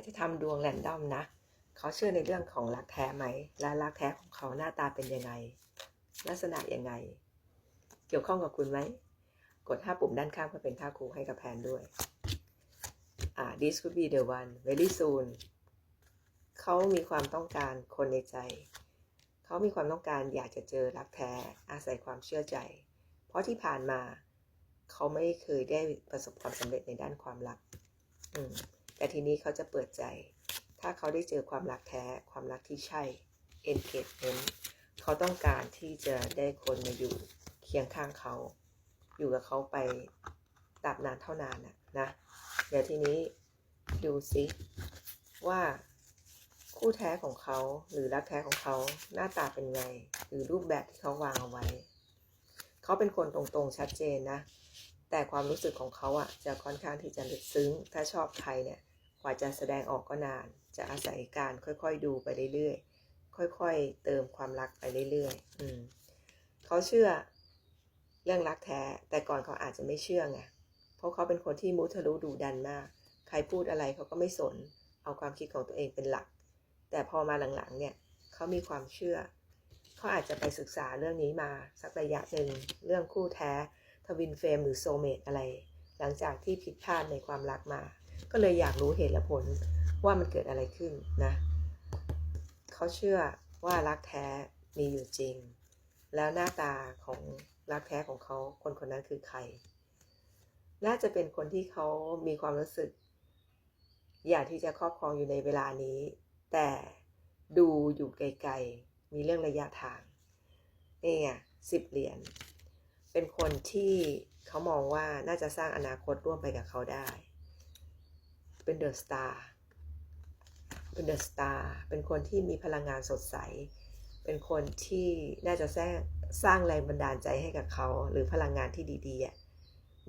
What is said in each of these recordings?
รจะทำดวงแรนดอมนะ เขาเชื่อในเรื่องของรักแท้ไหม และรักแท้ของเขาหน้าตาเป็นยังไง ลักษณะยังไง เกี่ยวข้องกับคุณไหม กด 5 ปุ่มด้านข้างเพื่อเป็นท่าครูให้กับแพนด้วย อ่า this could be the one very soon เขามีความต้องการคนในใจ เขามีความต้องการอยากจะเจอรักแท้อาศัยความเชื่อใจ เพราะที่ผ่านมา เขาไม่เคยได้ประสบความสำเร็จในด้านความรัก อืม แต่ทีนี้เขาจะเปิดใจ ถ้าเขาได้เจอความรักแท้ ความรักที่ใช่ engagement เขาต้องการที่จะได้คนมาอยู่เคียงข้างเขา อยู่กับเขาไปตราบนานเท่านานนะนะ เดี๋ยวทีนี้ดูซิว่าคู่แท้ของเขาหรือรักแท้ของเขาหน้าตาเป็นไง หรือรูปแบบที่เขาวางเอาไว้ เขาเป็นคนตรงๆชัดเจนนะ แต่ความรู้สึกของเขาอะจะค่อนข้างที่จะลึกซึ้ง ถ้าชอบใครเนี่ยกว่าจะแสดงออกก็นาน จะอาศัยการค่อยๆดูไปเรื่อยๆ ค่อยๆ เติมความรักไปเรื่อยๆ อืมเขาเชื่อเรื่องรักแท้ แต่ก่อนเขาอาจจะไม่เชื่อไง เพราะเขาเป็นคนที่มุทะลุดูดันมาก ใครพูดอะไรเขาก็ไม่สน เอาความคิดของตัวเองเป็นหลัก แต่พอมาหลังๆ เนี่ยเขามีความเชื่อ เขาอาจจะไปศึกษาเรื่องนี้มาสักระยะหนึ่งเรื่องคู่แท้ ทวินเฟรมหรือโซเมตอะไร หลังจากที่ผิดพลาดในความรักมา ก็เลยอยากรู้เหตุและผลว่ามันเกิดอะไรขึ้นนะ เขาเชื่อว่ารักแท้มีอยู่จริง แล้วหน้าตาของรักแท้ของเขาคนคนนั้นคือใคร น่าจะเป็นคนที่เขามีความรู้สึก อยากที่จะครอบครองอยู่ในเวลานี้ แต่ดูอยู่ไกลๆ มีเรื่องระยะทาง นี่ไงสิบเหรียญ เป็นคนที่เขามองว่าน่าจะสร้างอนาคตร่วมไปกับเขาได้ เป็นเดอะสตาร์ เป็นเดอะสตาร์ เป็นคนที่มีพลังงานสดใส เป็นคนที่น่าจะสร้างสร้างแรงบันดาลใจให้กับเขา หรือพลังงานที่ดีๆอะ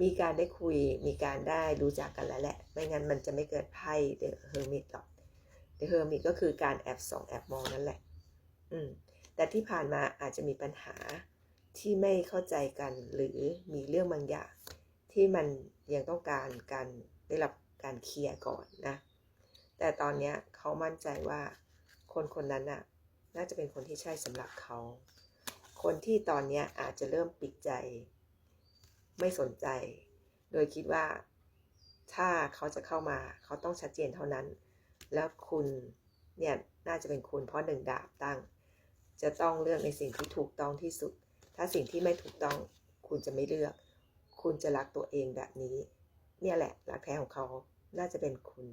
มีการได้คุย มีการได้รู้จักกันแล้วแหละ ไม่งั้นมันจะไม่เกิดไพ่เดอะเฮอร์มิตหรอก เดอะเฮอร์มิตก็คือการแอบส่องแอบมองนั่นแหละ อืม แต่ที่ผ่านมาอาจจะมีปัญหา ที่ไม่เข้าใจกัน หรือมีเรื่องบางอย่าง ที่มันยังต้องการการได้รับการเคลียร์ก่อนนะ แต่ตอนนี้เขามั่นใจว่าคนคนนั้นน่ะน่าจะเป็นคนที่ใช่สำหรับเขา คนที่ตอนนี้อาจจะเริ่มปิดใจ ไม่สนใจ โดยคิดว่าถ้าเขาจะเข้ามาเขาต้องชัดเจนเท่านั้น แล้วคุณเนี่ยน่าจะเป็นคุณเพราะหนึ่งดาบตั้ง จะต้องเลือกในสิ่งที่ถูกต้องที่สุด ถ้าสิ่งที่ไม่ถูกต้องคุณจะไม่เลือก คุณจะรักตัวเองแบบนี้ เนี่ยแหละรักแท้ของเขาน่าจะเป็นคุณ